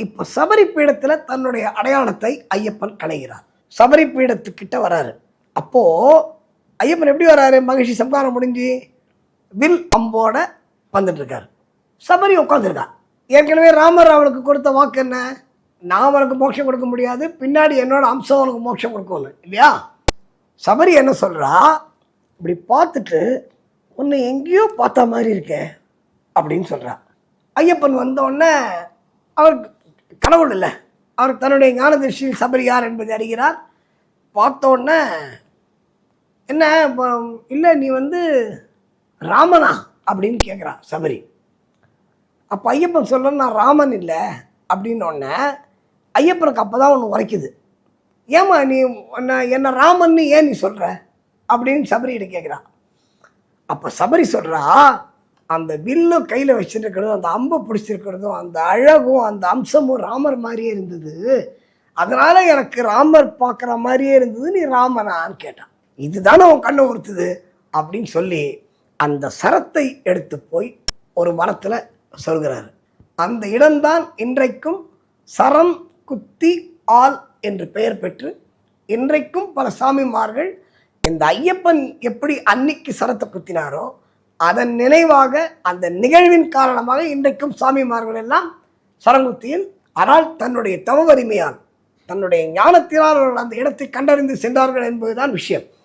இப்போ சபரி பீடத்தில் தன்னுடைய அடையாளத்தை ஐயப்பன் களைகிறார். சபரி பீடத்துக்கிட்ட வராரு. அப்போது ஐயப்பன் எப்படி வராரு? மகிழ்ச்சி சம்காரம் முடிஞ்சு வில் அம்போட வந்துட்டுருக்கார். சபரி உட்காந்துருக்கார் ஏற்கனவே ராமர் அவளுக்கு கொடுத்த வாக்கு என்ன? நான் அவனுக்கு மோட்சம் கொடுக்க முடியாது பின்னாடி என்னோட அம்சம் அவனுக்கு மோட்சம் கொடுக்கணும் இல்லையா? சபரி என்ன சொல்கிறா இப்படி பார்த்துட்டு உன்னை எங்கேயோ பார்த்த மாதிரி இருக்கே அப்படின்னு சொல்கிறா ஐயப்பன் வந்தோடனே அவருக்கு கடவுள் இல்லை அவர் தன்னுடைய ஞான திருஷ்டியில் சபரி யார் என்பதை அறிகிறார். பார்த்த உடனே என்ன இப்போ இல்லை நீ வந்து ராமனா? அப்படின்னு கேட்குறா சபரி. அப்போ ஐயப்பன் சொல்ல நான் ராமன் இல்லை. அப்படின்னு ஐயப்பனுக்கு அப்போ தான் ஒன்று உரைக்குது. ஏம்மா நீ என்ன என்ன ராமன்னு ஏன் நீ சொல்கிற அப்படின்னு சபரிகிட்ட கேட்குறா அப்போ சபரி சொல்கிறா அந்த வில்லு கையில் வச்சுருக்கிறதும் அந்த அம்பை பிடிச்சிருக்கிறதும் அந்த அழகும் அந்த அம்சமும் ராமர் மாதிரியே இருந்தது. அதனால் எனக்கு ராமர் பார்க்குற மாதிரியே இருந்தது நீ ராமனான்னு கேட்டான். இதுதானே உன் கண்ணை உறுத்துது அப்படின்னு சொல்லி அந்த சரத்தை எடுத்து போய் ஒரு மரத்தில் சொல்கிறாரு. அந்த இடம்தான் இன்றைக்கும் சரம் குத்தி ஆல் என்று பெயர் பெற்று இன்றைக்கும் பல சாமிமார்கள் இந்த ஐயப்பன் எப்படி அன்னைக்கு சரத்தை குத்தினாரோ அதன் நினைவாக அந்த நிகழ்வின் காரணமாக இன்றைக்கும் சாமிமார்கள் எல்லாம் சரங்குத்தியில் ஆனால் தன்னுடைய தவ வலிமையால் தன்னுடைய ஞானத்தினால் அவர்கள் அந்த இடத்தை கண்டறிந்து சென்றார்கள் என்பதுதான் விஷயம்.